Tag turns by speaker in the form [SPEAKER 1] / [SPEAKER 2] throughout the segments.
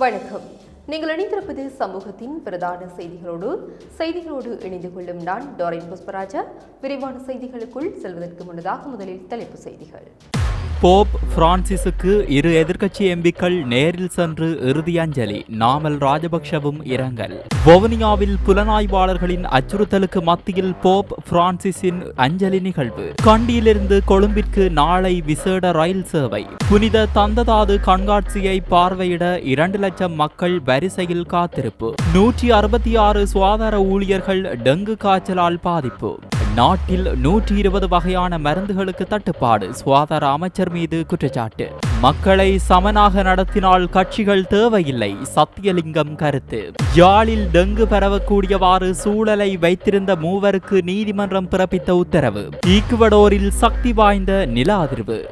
[SPEAKER 1] வணக்கம். நீங்கள் இணைந்திருப்பது சமூகத்தின் பிரதான செய்திகளோடு செய்திகளோடு இணைந்து கொள்ளும் நான் டோரை புஷ்பராஜா. விரிவான செய்திகளுக்குள் செல்வதற்கு முன்னதாக முதலில் தலைப்பு செய்திகள்.
[SPEAKER 2] போப் பிரான்சிஸுக்கு இரு எதிர்க்கட்சி எம்பிக்கள் நேரில் சென்று இறுதி அஞ்சலி நாமல் ராஜபக்ஷவும் இரங்கல். வவுனியாவில் புலனாய்வாளர்களின் அச்சுறுத்தலுக்கு மத்தியில் போப் பிரான்சிஸின் அஞ்சலி நிகழ்வு. கண்டியிலிருந்து கொழும்பிற்கு நாளை விசேட ரயில் சேவை. புனித தந்ததாது கண்காட்சியை பார்வையிட இரண்டு லட்சம் மக்கள் வரிசையில் காத்திருப்பு. நூற்றி அறுபத்தி ஆறு சுகாதார ஊழியர்கள் டெங்கு காய்ச்சலால் பாதிப்பு. நாட்டில் நூற்றி இருபது வகையான மருந்துகளுக்கு தட்டுப்பாடு. சுகாதார அமைச்சர் மீது குற்றச்சாட்டு. மக்களை சமனாக நடத்தினால் கட்சிகள் தேவையில்லை. சத்தியலிங்கம் கருத்து. யாழில் டெங்கு பரவக்கூடியவாறு சூழலை வைத்திருந்த மூவருக்கு நீதிமன்றம் பிறப்பித்த உத்தரவு. ஈக்குவடோரில் சக்தி வாய்ந்த நில அதிர்வு.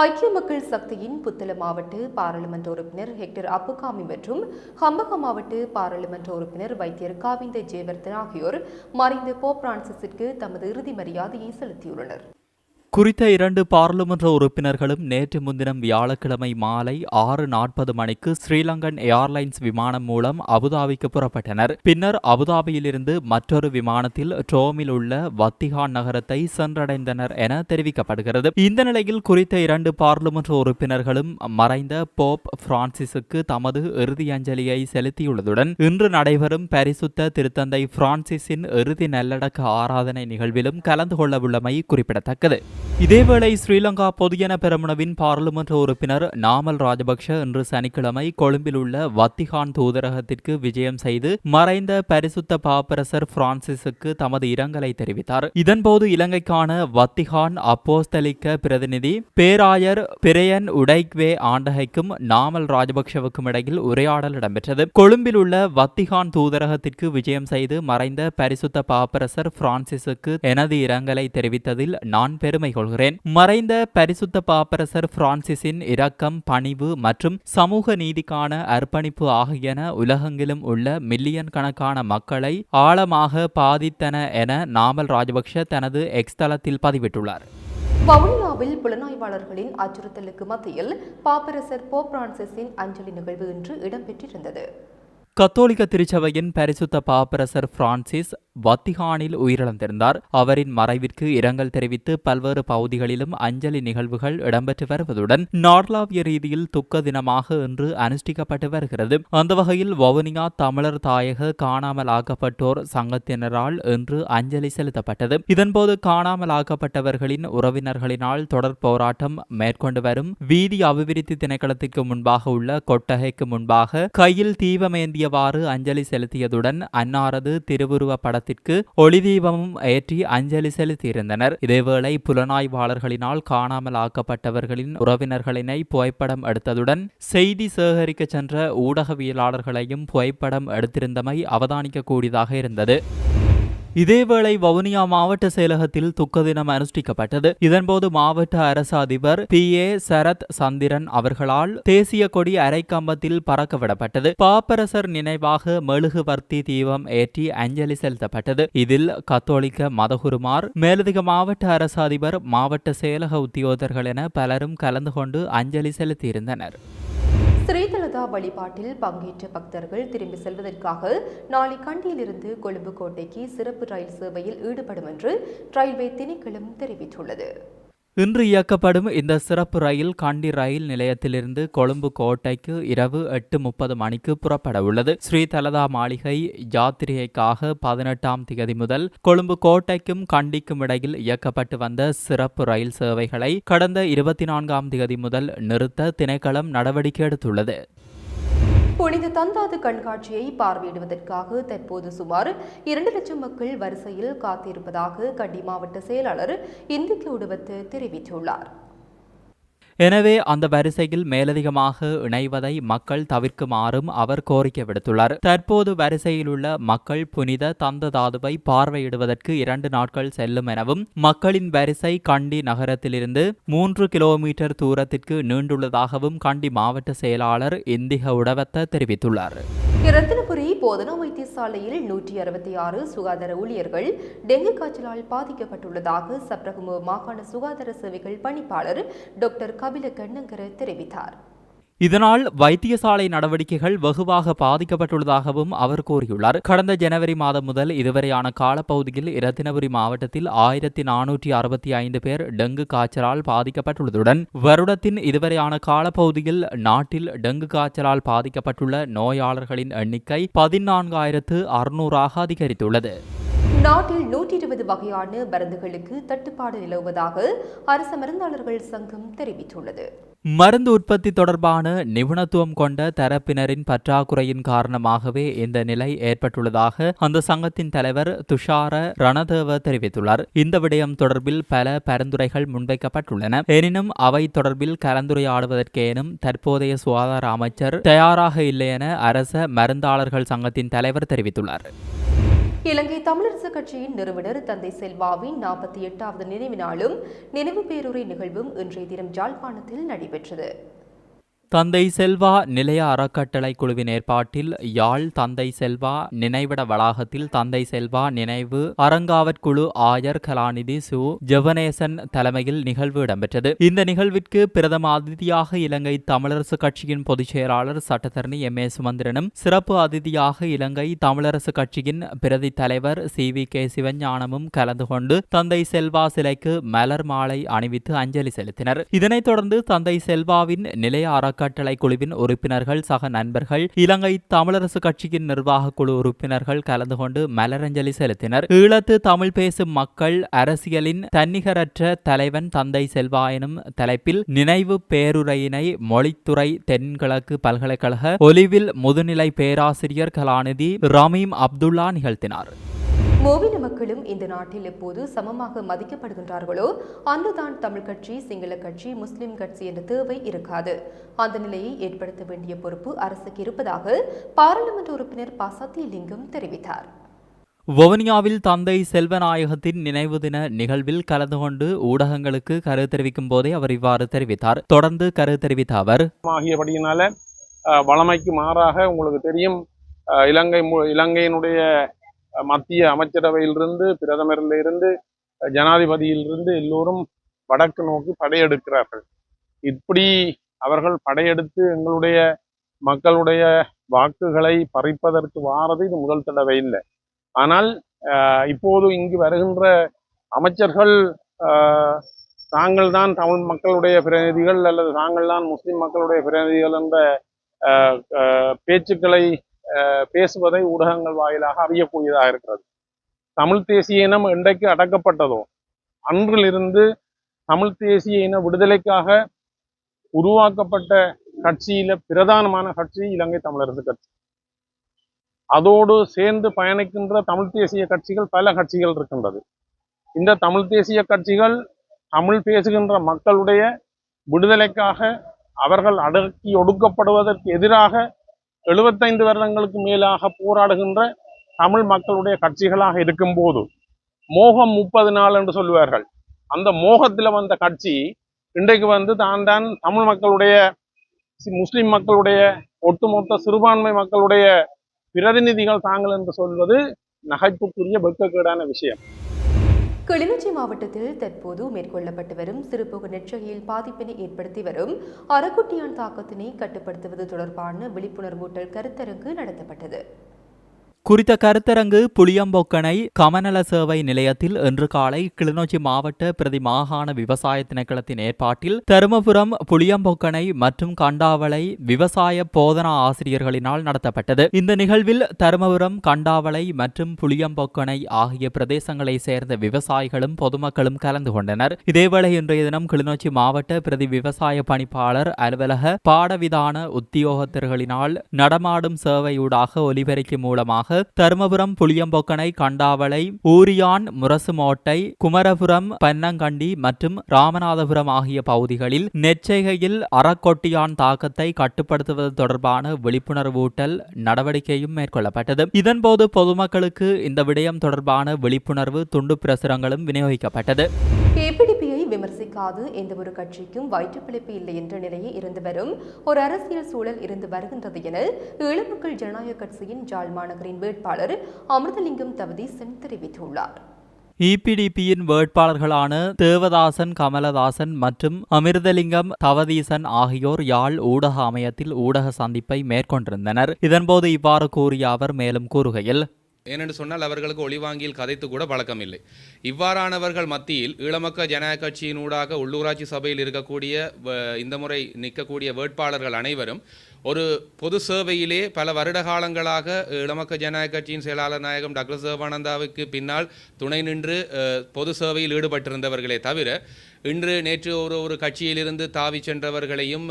[SPEAKER 1] ஐக்கிய மக்கள் சக்தியின் புத்தள மாவட்ட பாராளுமன்ற உறுப்பினர் ஹெக்டர் அப்புகாமி மற்றும் ஹம்பக மாவட்ட பாராளுமன்ற உறுப்பினர் வைத்தியர் காவிந்த ஜெயவர்தன் ஆகியோர் மறைந்த போப் பிரான்சிஸிற்கு தமது இறுதி மரியாதையை செலுத்தியுள்ளனர்.
[SPEAKER 2] குறித்த இரண்டு பாராளுமன்ற உறுப்பினர்களும் நேற்று முன்தினம் வியாழக்கிழமை மாலை ஆறு நாற்பது மணிக்கு ஸ்ரீலங்கன் ஏர்லைன்ஸ் விமானம் மூலம் அபுதாபிக்கு புறப்பட்டனர். பின்னர் அபுதாபியிலிருந்து மற்றொரு விமானத்தில் ட்ரோமில் உள்ள வத்திகான் நகரத்தை சென்றடைந்தனர் என தெரிவிக்கப்படுகிறது. இந்த நிலையில் குறித்த இரண்டு பாராளுமன்ற உறுப்பினர்களும் மறைந்த போப் பிரான்சிஸுக்கு தமது இறுதி அஞ்சலியை செலுத்தியுள்ளதுடன் இன்று நடைபெறும் பரிசுத்த திருத்தந்தை பிரான்சிஸின் இறுதி நல்லடக்க ஆராதனை நிகழ்விலும் கலந்து கொள்ளவுள்ளமை குறிப்பிடத்தக்கது. இதேவேளை ஸ்ரீலங்கா பொதுஜன பெரமுனவின் பாராளுமன்ற உறுப்பினர் நாமல் ராஜபக்ஷ இன்று சனிக்கிழமை கொழும்பில் உள்ள வத்திகான் தூதரகத்திற்கு விஜயம் செய்து மறைந்த பரிசுத்த பாப்பரசர் பிரான்சிஸுக்கு தமது இரங்கலை தெரிவித்தார். இதன்போது இலங்கைக்கான வத்திகான் அப்போஸ்தலிக்க பிரதிநிதி பேராயர் பிரயன் உடைக்வே ஆண்டகைக்கும் நாமல் ராஜபக்ஷவுக்கும் இடையில் உரையாடல் இடம்பெற்றது. கொழும்பில் உள்ள வத்திகான் தூதரகத்திற்கு விஜயம் செய்து மறைந்த பரிசுத்த பாப்பரசர் பிரான்சிஸுக்கு எனது இரங்கலை தெரிவித்ததில் நான் பெருமை கொள்கிறேன். மறைந்த பரிசுத்த பாப்பரசர் பிரான்சிஸின் இரக்கம் பணிவு மற்றும் சமூக நீதிக்கான அர்ப்பணிப்பு ஆகியன உலகெங்கிலும் உள்ள மில்லியன் கணக்கான மக்களை ஆழமாக பாதித்தன என நாமல் ராஜபக்ஷ தனது எக்ஸ் தளத்தில் பதிவிட்டுள்ளார்.
[SPEAKER 1] வவுனியாவில் புலனாய்வாளர்களின் அச்சுறுத்தலுக்கு மத்தியில் பாப்பரசர் போப் பிரான்சிஸின் அஞ்சலி நிகழ்வு இன்று இடம்பெற்றிருந்தது.
[SPEAKER 2] கத்தோலிக்க திருச்சபையின் பரிசுத்த பாப்பரசர் பிரான்சிஸ் வத்திகானில் உயிரிழந்திருந்தார். அவரின் மறைவிற்கு இரங்கல் தெரிவித்து பல்வேறு பகுதிகளிலும் அஞ்சலி நிகழ்வுகள் இடம்பெற்று வருவதுடன் நார்லாவிய ரீதியில் துக்க தினமாக இன்று அனுஷ்டிக்கப்பட்டு வருகிறது. அந்த வகையில் வவுனியா தமிழர் தாயக காணாமல் ஆக்கப்பட்டோர் சங்கத்தினரால் இன்று அஞ்சலி செலுத்தப்பட்டது. இதன்போது காணாமல் ஆக்கப்பட்டவர்களின் உறவினர்களினால் தொடர் போராட்டம் மேற்கொண்டு வரும். வீதி அபிவிருத்தி திணைக்களத்திற்கு முன்பாக உள்ள கொட்டகைக்கு முன்பாக கையில் தீபமேந்தியவாறு அஞ்சலி செலுத்தியதுடன் அன்னாரது திருவுருவ படத்தில் படத்திற்கு ஒளிதீபமும் ஏற்றி அஞ்சலி செலுத்தியிருந்தனர். இதேவேளை புலனாய்வாளர்களினால் காணாமல் ஆக்கப்பட்டவர்களின் உறவினர்களினை புகைப்படம் எடுத்ததுடன் செய்தி சேகரிக்க சென்ற ஊடகவியலாளர்களையும் புகைப்படம் எடுத்திருந்தமை அவதானிக்கக்கூடியதாக இருந்தது. இதேவேளை வவுனியா மாவட்ட செயலகத்தில் துக்க தினம் அனுஷ்டிக்கப்பட்டது. இதன்போது மாவட்ட அரசு அதிபர் பி. ஏ. சரத் சந்திரன் அவர்களால் தேசிய கொடி அரைக்கம்பத்தில் பறக்கவிடப்பட்டது. பாப்பரசர் நினைவாக மெழுகுவர்த்தி தீபம் ஏற்றி அஞ்சலி செலுத்தப்பட்டது. இதில் கத்தோலிக்க மதகுருமார் மேலதிக மாவட்ட அரசு அதிபர் மாவட்ட செயலக உத்தியோகர்கள் என பலரும் கலந்து கொண்டு அஞ்சலி செலுத்தியிருந்தனர்.
[SPEAKER 1] ஸ்ரீதலதா வழிபாட்டில் பங்கேற்ற பக்தர்கள் திரும்பி செல்வதற்காக நாளை கண்டியிலிருந்து கொழும்பு கோட்டைக்கு சிறப்பு ரயில் சேவையில் ஈடுபடும் என்று ரயில்வே திணைக்களம் தெரிவித்துள்ளது.
[SPEAKER 2] இன்று இயக்கப்படும் இந்த சிறப்பு ரயில் கண்டி ரயில் நிலையத்திலிருந்து கொழும்பு கோட்டைக்கு இரவு எட்டு முப்பது மணிக்கு புறப்பட உள்ளது ஸ்ரீ தலதா மாளிகை யாத்திரைக்காக பதினெட்டாம் திகதி முதல் கொழும்பு கோட்டைக்கும் கண்டிக்கும் இடையில் இயக்கப்பட்டு வந்த சிறப்பு ரயில் சேவைகளை கடந்த இருபத்தி நான்காம் திகதி முதல் நிறுத்த திணைக்களம் நடவடிக்கை எடுத்துள்ளது.
[SPEAKER 1] புனித தந்தாது கண்காட்சியை பார்வையிடுவதற்காக தற்போது சுமார் இரண்டு லட்சம் மக்கள் வரிசையில் காத்திருப்பதாக கண்டி மாவட்ட செயலாளர் இந்திக்கு உடுவத்து தெரிவித்துள்ளார்.
[SPEAKER 2] எனவே அந்த வரிசையில் மேலதிகமாக இணைவதை மக்கள் தவிர்க்குமாறும் அவர் கோரிக்கை விடுத்துள்ளார். தற்போது வரிசையில் உள்ள மக்கள் புனித தந்த தாதுவை பார்வையிடுவதற்கு இரண்டு நாட்கள் செல்லும் எனவும் மக்களின் வரிசை கண்டி நகரத்திலிருந்து மூன்று கிலோமீட்டர் தூரத்திற்கு நீண்டுள்ளதாகவும் கண்டி மாவட்ட செயலாளர் இந்திக உடவத்த தெரிவித்துள்ளார்.
[SPEAKER 1] போதனா வைத்தியசாலையில் நூற்றி அறுபத்தி ஆறு சுகாதார ஊழியர்கள் டெங்கு காய்ச்சலால் பாதிக்கப்பட்டுள்ளதாக சப்ரகமு மாகாண சுகாதார சேவைகள் பணிப்பாளர் டாக்டர் கபில கண்ணங்கர தெரிவித்தார்.
[SPEAKER 2] இதனால் வைத்தியசாலை நடவடிக்கைகள் வெகுவாக பாதிக்கப்பட்டுள்ளதாகவும் அவர் கூறியுள்ளார். கடந்த ஜனவரி மாதம் முதல் இதுவரையான காலப்பகுதியில் இரத்தினபுரி மாவட்டத்தில் ஆயிரத்தி நானூற்றி அறுபத்தி ஐந்து பேர் டெங்கு காய்ச்சலால் பாதிக்கப்பட்டுள்ளதுடன் வருடத்தின் இதுவரையான காலப்பகுதியில் நாட்டில் டெங்கு காய்ச்சலால் பாதிக்கப்பட்டுள்ள நோயாளர்களின் எண்ணிக்கை பதினான்காயிரத்து அறுநூறாக அதிகரித்துள்ளது.
[SPEAKER 1] நாட்டில் நூற்றி இருபது வகையான மருந்துகளுக்கு தட்டுப்பாடு நிலவுவதாக அரசு மருந்தாளர்கள் சங்கம் தெரிவித்துள்ளது.
[SPEAKER 2] மருந்து உற்பத்தி தொடர்பான நிபுணத்துவம் கொண்ட தரப்பினரின் பற்றாக்குறையின் காரணமாகவே இந்த நிலை ஏற்பட்டுள்ளதாக அந்த சங்கத்தின் தலைவர் துஷார ரணதேவ தெரிவித்துள்ளார். இந்த விடயம் தொடர்பில் பல பரிந்துரைகள் முன்வைக்கப்பட்டுள்ளன. எனினும் அவை தொடர்பில் கலந்துரையாடுவதற்கேனும் தற்போதைய சுகாதார அமைச்சர் தயாராக இல்லை என அரச மருந்தாளர்கள் சங்கத்தின் தலைவர் தெரிவித்துள்ளார்.
[SPEAKER 1] இலங்கை தமிழரசு கட்சியின் நிறுவனர் தந்தை செல்வாவின் நாற்பத்தி எட்டாவது நினைவு நாளும் நினைவு பேருரை நிகழ்வும் இன்றைய தினம் ஜாழ்ப்பாணத்தில் நடைபெற்றது.
[SPEAKER 2] தந்தை செல்வா நிலைய அறக்கட்டளை குழுவின் ஏற்பாட்டில் யாழ் தந்தை செல்வா நினைவிட வளாகத்தில் தந்தை செல்வா நினைவு அரங்காவற்குழு ஆயர் கலாநிதி சு. ஜெவனேசன் தலைமையில் நிகழ்வு இடம்பெற்றது. இந்த நிகழ்விற்கு பிரதம அதிதியாக இலங்கை தமிழரசு கட்சியின் பொதுச் செயலாளர் சட்டத்தரணி எம். ஏ. சுமந்திரனும் சிறப்பு அதிதியாக இலங்கை தமிழரசு கட்சியின் பிரதி தலைவர் சி. வி. கே. சிவஞானமும் கலந்து கொண்டு தந்தை செல்வா சிலைக்கு மலர் மாலை அணிவித்து அஞ்சலி செலுத்தினர். இதனைத் தொடர்ந்து தந்தை செல்வாவின் நிலைய அறக்கட்டளை குழுவின் உறுப்பினர்கள் சக நண்பர்கள் இலங்கை தமிழரசு கட்சியின் நிர்வாக குழு உறுப்பினர்கள் கலந்து கொண்டு மலரஞ்சலி செலுத்தினர். ஈழத்து தமிழ் பேசும் மக்கள் அரசியலின் தன்னிகரற்ற தலைவன் தந்தை செல்வா எனும் தலைப்பில் நினைவு பேருரையினை மொழித்துறை தென்கிழக்கு பல்கலைக்கழக ஒலிவில் முதுநிலை பேராசிரியர் கலாநிதி ரமீம் அப்துல்லா நிகழ்த்தினார்.
[SPEAKER 1] மோவின மக்களும் இந்த நாட்டில் எப்போது சமமாக மதிக்கப்படுகின்றார்களோ அன்றுதான் தமிழ் கட்சி சிங்கள கட்சி முஸ்லிம் கட்சி என்ற தேவை இருக்காது. அந்த நிலையை ஏற்படுத்த வேண்டிய பொறுப்பு அரசுக்கு இருப்பதாக பாராளுமன்ற உறுப்பினர் ப சத்தியலிங்கம் தெரிவித்தார்.
[SPEAKER 2] வவுனியாவில் தந்தை செல்வநாயகத்தின் நினைவு தின நிகழ்வில் கலந்து கொண்டு ஊடகங்களுக்கு கருத்து தெரிவிக்கும் போதே அவர் இவ்வாறு தெரிவித்தார். தொடர்ந்து கருத்து தெரிவித்த அவர்
[SPEAKER 3] ஆகியபடியினால வழமைக்கு மாறாக உங்களுக்கு தெரியும் இலங்கை இலங்கையினுடைய மத்திய அமைச்சரவையிலிருந்து பிரதமரிலிருந்து அஹ், ஜனாதிபதியிலிருந்து எல்லோரும் வடக்கு நோக்கி படையெடுக்கிறார்கள். இப்படி அவர்கள் படையெடுத்து எங்களுடைய மக்களுடைய வாக்குகளை பறிப்பதற்கு வாரது இது முதல் தடவை இல்லை. ஆனால் இப்போது இங்கு வருகின்ற அமைச்சர்கள் தாங்கள் தான் தமிழ் மக்களுடைய பிரதிநிதிகள் அல்லது தாங்கள் தான் முஸ்லிம் மக்களுடைய பிரதிநிதிகள் என்ற பேச்சுக்களை பேசுவதை ஊடகங்கள் வாயிலாக அறியக்கூடியதாக இருக்கிறது. தமிழ் தேசிய இனம் இன்றைக்கு அடக்கப்பட்டதோ அன்றிலிருந்து தமிழ் தேசிய இன விடுதலைக்காக உருவாக்கப்பட்ட கட்சியில பிரதானமான கட்சி இலங்கை தமிழரசு கட்சி. அதோடு சேர்ந்து பயணிக்கின்ற தமிழ் தேசிய கட்சிகள் பல கட்சிகள் இருக்கின்றது. இந்த தமிழ் தேசிய கட்சிகள் தமிழ் பேசுகின்ற மக்களுடைய விடுதலைக்காக அவர்கள் அடக்கி ஒடுக்கப்படுவதற்கு எதிராக எழுபத்தைந்து வருடங்களுக்கு மேலாக போராடுகின்ற தமிழ் மக்களுடைய கட்சிகளாக இருக்கும்போது மோகம் முப்பது நாள் என்று சொல்லுவார்கள். அந்த மோகத்துல வந்த கட்சி இன்றைக்கு வந்து தான் தான் தமிழ் மக்களுடைய முஸ்லிம் மக்களுடைய ஒட்டுமொத்த சிறுபான்மை மக்களுடைய பிரதிநிதிகள் தாங்கள் என்று சொல்வது நகைப்புக்குரிய வெக்கக்கேடான விஷயம்.
[SPEAKER 1] கிளிநொச்சி மாவட்டத்தில் தற்போது மேற்கொள்ளப்பட்டு வரும் சிறுபோக நெற்சகையில் பாதிப்பினை ஏற்படுத்தி வரும் அறக்குட்டியான் தாக்கத்தினை கட்டுப்படுத்துவது தொடர்பான விழிப்புணர்வூட்டல் கருத்தரங்கு நடத்தப்பட்டது.
[SPEAKER 2] குறித்த கருத்தரங்கு புளியம்பொக்கனை கமநல சேவை நிலையத்தில் இன்று காலை கிளிநொச்சி மாவட்ட பிரதி மாகாண விவசாய திணைக்களத்தின் ஏற்பாட்டில் தருமபுரம் புளியம்பொக்கனை மற்றும் கண்டாவளை விவசாய போதனா ஆசிரியர்களினால் நடத்தப்பட்டது. இந்த நிகழ்வில் தருமபுரம் கண்டாவளை மற்றும் புளியம்பொக்கனை ஆகிய பிரதேசங்களை சேர்ந்த விவசாயிகளும் பொதுமக்களும் கலந்து கொண்டனர். இதேவேளை இன்றைய தினம் கிளிநொச்சி மாவட்ட பிரதி விவசாய பணிப்பாளர் அலுவலக பாடவிதான உத்தியோகத்தர்களினால் நடமாடும் சேவையூடாக ஒலிபெருக்கி மூலமாக தருமபுரம் புளியம்பொக்கனை கண்டாவளை ஊரியான் முரசுமோட்டை குமரபுரம் பன்னங்கண்டி மற்றும் ராமநாதபுரம் ஆகிய பகுதிகளில் நெச்சைகையில் அறக்கொட்டியான் தாக்கத்தை கட்டுப்படுத்துவது தொடர்பான விழிப்புணர்வூட்டல் நடவடிக்கையும் மேற்கொள்ளப்பட்டது. இதன்போது பொதுமக்களுக்கு இந்த விடயம் தொடர்பான விழிப்புணர்வு துண்டு பிரசுரங்களும் விநியோகிக்கப்பட்டது.
[SPEAKER 1] விமர்சிக்காது எந்த ஒரு கட்சிக்கும் வயிற்றுப்பிழைப்பு இல்லை என்ற நிலையே இருந்து வரும் ஒரு அரசியல் சூழல் இருந்து வருகின்றது என இளமக்கள் ஜனநாயக கட்சியின் ஜாழ் மாநகரின் வேட்பாளர் அமிர்தலிங்கம் தவதீசன் தெரிவித்துள்ளார்.
[SPEAKER 2] இபிடிபியின் வேட்பாளர்களான தேவதாசன் கமலதாசன் மற்றும் அமிர்தலிங்கம் தவதீசன் ஆகியோர் யாழ் ஊடக அமையத்தில் ஊடக சந்திப்பை மேற்கொண்டிருந்தனர். இதன்போது இவ்வாறு கூறிய அவர் மேலும் கூறுகையில்
[SPEAKER 4] ஏனென்று சொன்னால் அவர்களுக்கு ஒளிவாங்கியில் கதைத்து கூட பழக்கம் இல்லை இவ்வாறானவர்கள் மத்தியில் ஈழமக்க ஜனநாயக கட்சியினூடாக உள்ளூராட்சி சபையில் இருக்கக்கூடிய வ- இந்த முறை நிற்கக்கூடிய வேட்பாளர்கள் அனைவரும் ஒரு பொது சேவையிலே பல வருட காலங்களாக இளமக்க ஜனநாயக கட்சியின் செயலாளர் நாயகம் டாக்டர் சிவானந்தாவுக்கு பின்னால் துணை நின்று பொது சேவையில் ஈடுபட்டிருந்தவர்களே தவிர இன்று நேற்று ஒரு ஒரு கட்சியிலிருந்து தாவி சென்றவர்களையும்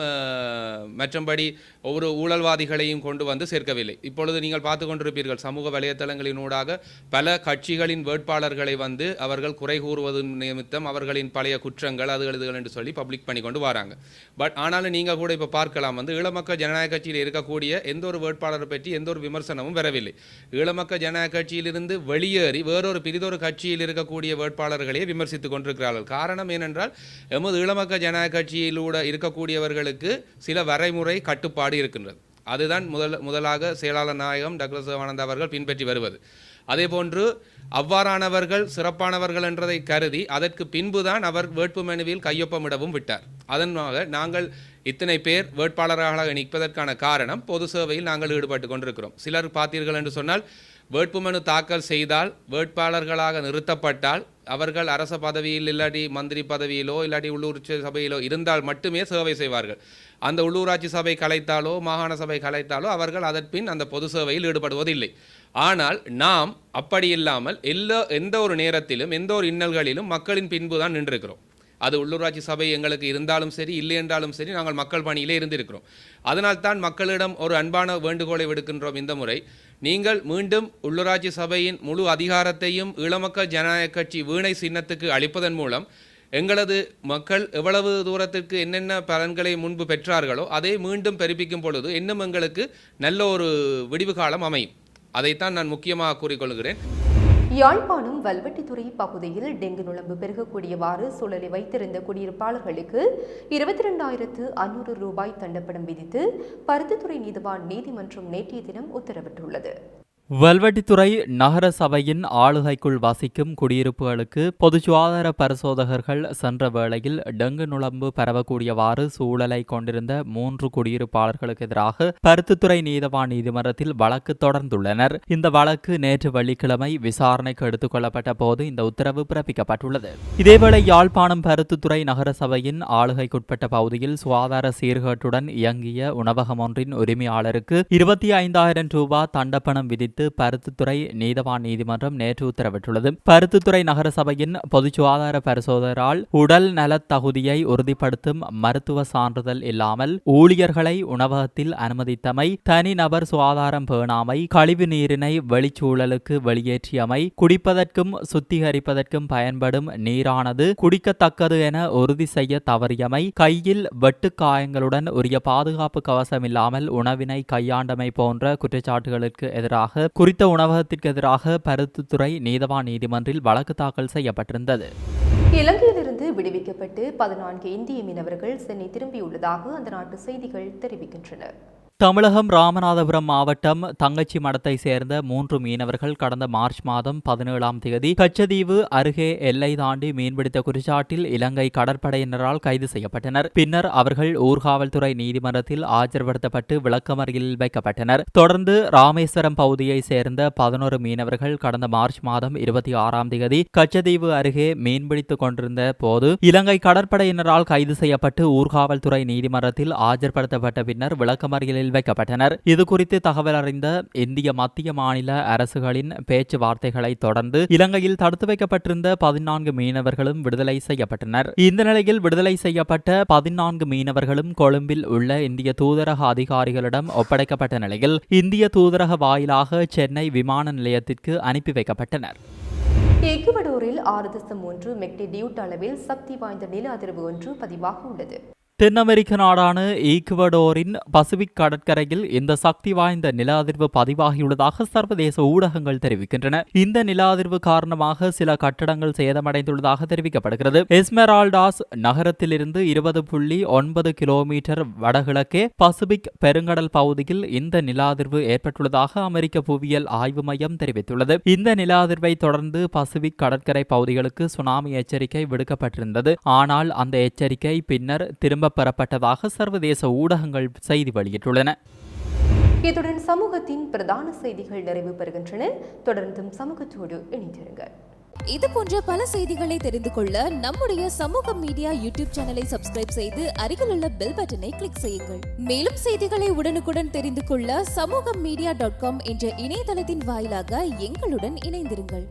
[SPEAKER 4] மற்றபடி ஒவ்வொரு ஒரு ஊழல்வாதிகளையும் கொண்டு வந்து சேர்க்கவில்லை. இப்பொழுது நீங்கள் பார்த்து கொண்டிருப்பீர்கள் சமூக வலைத்தளங்களினூடாக பல கட்சிகளின் வேட்பாளர்களை வந்து அவர்கள் குறை கூறுவது நிமித்தம் அவர்களின் பழைய குற்றங்கள் அது இதுகள் என்று சொல்லி பப்ளிக் பண்ணி கொண்டு வராங்க. பட் ஆனாலும் நீங்கள் கூட இப்போ பார்க்கலாம் வந்து ஈழமக்க ஜனநாயக கட்சியில் இருக்கக்கூடிய எந்த ஒரு வேட்பாளரை பற்றி எந்த ஒரு விமர்சனமும் வரவில்லை. ஈழமக்கள் ஜனநாயக கட்சியிலிருந்து வெளியேறி வேறொரு பிரிதொரு கட்சியில் இருக்கக்கூடிய வேட்பாளர்களையே விமர்சித்துக் கொண்டிருக்கிறார்கள். காரணம் ஏனென்றால் எமது ஈழமக்க ஜனநாயக கட்சியிலூட இருக்கக்கூடியவர்களுக்கு சில வரைமுறை கட்டுப்பாடு இருக்கின்றது. அதுதான் முதல் முதலாக செயலாளர் நாயகம் டாக்டர் சிவானந்த் அவர்கள் பின்பற்றி வருவது. அதேபோன்று அவ்வாறானவர்கள் சிறப்பானவர்கள் என்றதை கருதி அதற்கு பின்புதான் அவர் வேட்புமனுவில் கையொப்பமிடவும் விட்டார். அதனாக நாங்கள் இத்தனை பேர் வேட்பாளர்களாக நிற்பதற்கான காரணம் பொது சேவையில் நாங்கள் ஈடுபட்டு கொண்டிருக்கிறோம். சிலர் பார்த்தீர்கள் என்று சொன்னால் வேட்புமனு தாக்கல் செய்தால் வேட்பாளர்களாக நிறுத்தப்பட்டால் அவர்கள் அரச பதவியில் இல்லாட்டி மந்திரி பதவியிலோ இல்லாட்டி உள்ளூராட்சி சபையிலோ இருந்தால் மட்டுமே சேவை செய்வார்கள். அந்த உள்ளூராட்சி சபை கலைத்தாலோ மாகாண சபை கலைத்தாலோ அவர்கள் அதற்பின் அந்த பொது சேவையில் ஈடுபடுவதில்லை. ஆனால் நாம் அப்படி இல்லாமல் எல்லா எந்த ஒரு நேரத்திலும் எந்த ஒரு இன்னல்களிலும் மக்களின் பின்பு தான் நின்றிருக்கிறோம். அது உள்ளூராட்சி சபை எங்களுக்கு இருந்தாலும் சரி இல்லை என்றாலும் சரி நாங்கள் மக்கள் பணியிலே இருந்திருக்கிறோம். அதனால் தான் மக்களிடம் ஒரு அன்பான வேண்டுகோளை விடுக்கின்றோம் இந்த முறை. நீங்கள் மீண்டும் உள்ளூராட்சி சபையின் முழு அதிகாரத்தையும் ஈழமக்கள் ஜனநாயக கட்சி வீணை சின்னத்துக்கு அளிப்பதன் மூலம் எங்களது மக்கள் எவ்வளவு தூரத்திற்கு என்னென்ன பலன்களை முன்பு பெற்றார்களோ அதை மீண்டும் பெருப்பிக்கும் பொழுது இன்னும் எங்களுக்கு நல்ல ஒரு விடிவு காலம் அமையும். அதைத்தான் நான் முக்கியமாக கூறிக்கொள்கிறேன்.
[SPEAKER 1] யாழ்ப்பாணம் வல்வெட்டித்துறை பகுதியில் டெங்கு நுழம்பு பெருகக்கூடியவாறு சூழலை வைத்திருந்த குடியிருப்பாளர்களுக்கு இருபத்தி ரெண்டாயிரத்து ஐநூறு ரூபாய் தண்டப்படம் விதித்து பருத்தித்துறை நீதிவான் நீதிமன்றம் நேற்றைய தினம் உத்தரவிட்டுள்ளது.
[SPEAKER 2] வல்வெட்டித்துறை நகர சபையின் ஆளுகைக்குள் வசிக்கும் குடியிருப்புகளுக்கு பொது சுகாதார பரிசோதகர்கள் சென்ற வேளையில் டெங்கு நுழம்பு பரவக்கூடியவாறு சூழலை கொண்டிருந்த மூன்று குடியிருப்பாளர்களுக்கு எதிராக பருத்தித்துறை நீதவான் நீதிமன்றத்தில் வழக்கு தொடர்ந்துள்ளனர். இந்த வழக்கு நேற்று வெள்ளிக்கிழமை விசாரணைக்கு எடுத்துக் கொள்ளப்பட்ட போது இந்த உத்தரவு பிறப்பிக்கப்பட்டுள்ளது. இதேவேளை யாழ்ப்பாணம் பருத்தித்துறை நகர சபையின் ஆளுகைக்குட்பட்ட பகுதியில் சுகாதார சீர்கேட்டுடன் இயங்கிய உணவகம் ஒன்றின் உரிமையாளருக்கு இருபத்தி ஐந்தாயிரம் ரூபாய் தண்டப்பணம் விதித்து பருத்தித்துறை நீதவான் நீதிமன்றம் நேற்று உத்தரவிட்டுள்ளது. பருத்தித்துறை நகரசபையின் பொது சுகாதார பரிசோதனால் உடல் நலத் தகுதியை உறுதிப்படுத்தும் மருத்துவ சான்றிதழ் இல்லாமல் ஊழியர்களை உணவகத்தில் அனுமதித்தமை தனிநபர் சுகாதாரம் பேணாமை கழிவு நீரினை வெளிச்சூழலுக்கு வெளியேற்றியமை குடிப்பதற்கும் சுத்திகரிப்பதற்கும் பயன்படும் நீரானது குடிக்கத்தக்கது என உறுதி செய்ய தவறியமை கையில் வெட்டுக்காயங்களுடன் உரிய பாதுகாப்பு கவசம் இல்லாமல் உணவினை கையாண்டமை போன்ற குற்றச்சாட்டுகளுக்கு எதிராக குறித்த உணவகத்திற்கு எதிராக பருத்தித்துறை நீதவான் நீதிமன்றில் வழக்கு தாக்கல் செய்யப்பட்டிருந்தது.
[SPEAKER 1] இலங்கையிலிருந்து விடுவிக்கப்பட்டு பதினான்கு இந்திய மீனவர்கள் சென்னை திரும்பியுள்ளதாக அந்த நாட்டு செய்திகள் தெரிவிக்கின்றன.
[SPEAKER 2] தமிழகம் ராமநாதபுரம் மாவட்டம் தங்கச்சி மடத்தை சேர்ந்த மூன்று மீனவர்கள் கடந்த மார்ச் மாதம் பதினேழாம் தேதி கச்சதீவு அருகே எல்லை தாண்டி மீன்பிடித்த குற்றச்சாட்டில் இலங்கை கடற்படையினரால் கைது செய்யப்பட்டனர். பின்னர் அவர்கள் ஊர்காவல்துறை நீதிமன்றத்தில் ஆஜர்படுத்தப்பட்டு விளக்கமறியலில் வைக்கப்பட்டனர். தொடர்ந்து ராமேஸ்வரம் பகுதியை சேர்ந்த பதினோரு மீனவர்கள் கடந்த மார்ச் மாதம் இருபத்தி ஆறாம் தேதி கச்சதீவு அருகே மீன்பிடித்துக் கொண்டிருந்த போது இலங்கை கடற்படையினரால் கைது செய்யப்பட்டு ஊர்காவல்துறை நீதிமன்றத்தில் ஆஜர்படுத்தப்பட்ட பின்னர் விளக்கமறியலில் வைக்கப்பட்டனர். இது குறித்து தகவல் அறிந்த இந்திய மத்திய மாநில அரசுகளின் பேச்சுவார்த்தைகளை தொடர்ந்து இலங்கையில் தடுத்து வைக்கப்பட்டிருந்த பதினான்கு மீனவர்களும் விடுதலை செய்யப்பட்டனர். இந்த நிலையில் விடுதலை செய்யப்பட்ட பதினான்கு மீனவர்களும் கொழும்பில் உள்ள இந்திய தூதரக அதிகாரிகளிடம் ஒப்படைக்கப்பட்ட நிலையில் இந்திய தூதரக வாயிலாக சென்னை விமான நிலையத்திற்கு அனுப்பி வைக்கப்பட்டனர்.
[SPEAKER 1] எக்குவடோரில் ஆறு தசம் மூன்று மெக்டி டியூட் அளவில் சக்தி வாய்ந்த நில அதிர்வு ஒன்று பதிவாக உள்ளது.
[SPEAKER 2] தென் அமெரிக்க நாடான ஈக்குவடோரின் பசிபிக் கடற்கரையில் இந்த சக்தி வாய்ந்த நில அதிர்வு பதிவாகியுள்ளதாக சர்வதேச ஊடகங்கள் தெரிவிக்கின்றன. இந்த நில அதிர்வு காரணமாக சில கட்டடங்கள் சேதமடைந்துள்ளதாக தெரிவிக்கப்படுகிறது. எஸ்மெரால்டாஸ் நகரத்திலிருந்து இருபது புள்ளி ஒன்பது கிலோமீட்டர் வடகிழக்கே பசிபிக் பெருங்கடல் பகுதியில் இந்த நில அதிர்வு ஏற்பட்டுள்ளதாக அமெரிக்க புவியியல் ஆய்வு மையம் தெரிவித்துள்ளது. இந்த நில அதிர்வை தொடர்ந்து பசிபிக் கடற்கரை பகுதிகளுக்கு சுனாமி எச்சரிக்கை விடுக்கப்பட்டிருந்தது. ஆனால் அந்த எச்சரிக்கை பின்னர் திரும்ப பெறப்பட்டதாக சர்வதேச ஊடகங்கள் செய்தி வெளியிட்டுள்ளன.
[SPEAKER 1] இத்துடன் சமூகத்தின் பிரதான செய்திகள் நிறைவு பெறுகின்றன. தொடர்ந்தும் சமூகத்தோடு இணைந்திருங்கள்.
[SPEAKER 5] இது போன்ற பல செய்திகளை தெரிந்து கொள்ள நம்முடைய சமூக மீடியா யூடியூப் சேனலை சப்ஸ்கிரைப் செய்து அருகில் உள்ள பெல் பட்டனை கிளிக் செய்யுங்கள். மேலும் செய்திகளை உடனுக்குடன் தெரிந்து கொள்ள சமூக மீடியா டாட் காம் என்ற இணையதளத்தின் வாயிலாக எங்களுடன் இணைந்திருங்கள்.